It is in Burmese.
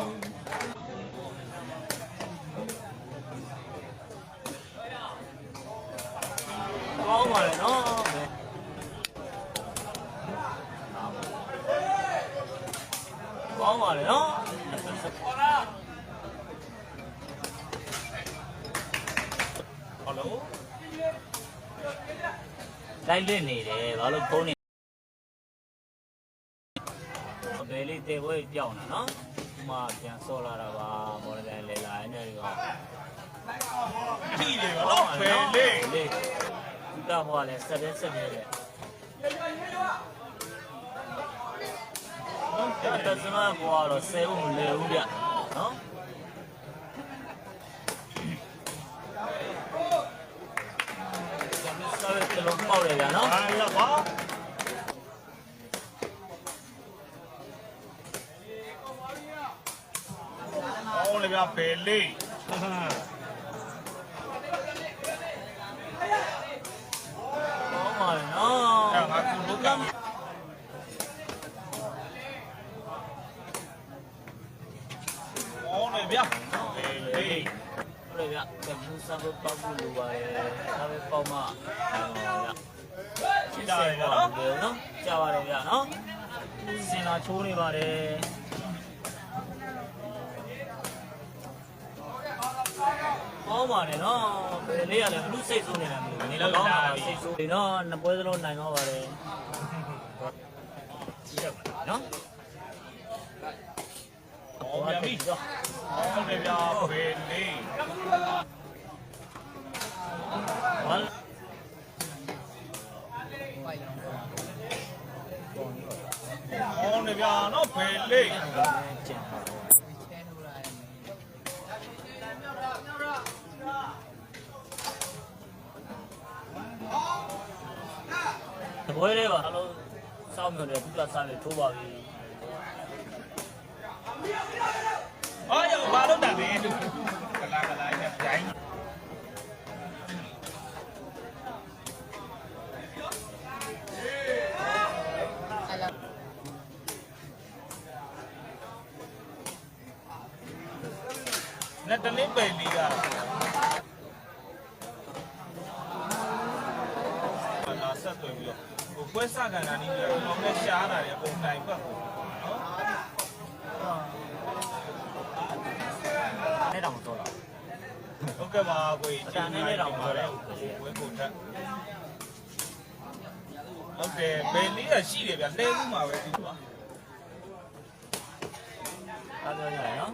ကောင်းပါလေနော်ကောင်းပါလေနော်ဟုတ်လားဟယ်လိုလိုက်လက်နေတယ်ဘာလို့ဖုန်းနေဘယ်လေးတေဝဲပြောင်းတာနော် ဒီမှာပြန်ဆော်လာတာပါမော်ဒယ်လေလာနေတယ်ကောထိတယ်ဗောနော်ဖယ်လေးလေးဒီကဟိုကလည်းဆက်တဲ့ဆက်နေတဲ့အဲ့ဒါစမဘောတော့ဆဲဦးမလဲဦးဗျနော်ဆောက်ရတဲ့လုံးပေါက်တယ်ဗျနော်ဟာရပါ အော်လေဗျာဖယ်လေးကောင်းပါလေနော်အဲ့ငါကူလုကအော်လေဗျာဖယ်လေးဟုတ်တယ်ဗျကဘူးစားဖို့ပေါက်ဖို့လိုပါတယ်ဒါပဲပေါက်မှဟုတ်ပါဗျရှိတာလေနော်ဘယ်နော်ကြာပါတယ်ဗျနော်စင်လာချိုးနေပါတယ် ကောင်းပါတယ်နော်ဘယ်လေးရလဲဘလူးစိတ်ဆိုးနေတယ်မလို့နေလည်းကောင်းတာစိတ်ဆိုးနေနော်နှစ်ပွဲစလုံးနိုင်တော့ပါတယ်နော်အော်ဗျာပြီအော်လေဗျာဖယ်လေးဘာအော်လေဗျာနော်ဖယ်လေး တပွဲလေးပါအလုံးစောင့်မြတယ်သူကစားပြီးထိုးပါပြီအော်ရောဘာလို့တာလဲကလာကလာနဲ့ပြိုင်းနဲ့တလင်းပယ်လီကလာဆက်သွယ်ပြီးတော့ ဟိုပွဲစကန်တာနည်းပြီးတော့လည်းရှားတာလေအကုန်တိုင်ပတ်ကိုနော်အဲ့တောင်တော့လားဟုတ်ကဲ့ပါကိုကြီးအတန်နဲ့လည်းတော့ပါလေဝဲကုန်ထက်ဟုတ်တယ်ဘယ်လေးရရှိတယ်ဗျလဲဘူးမှာပဲဒီကွာအားပြောကြရနော်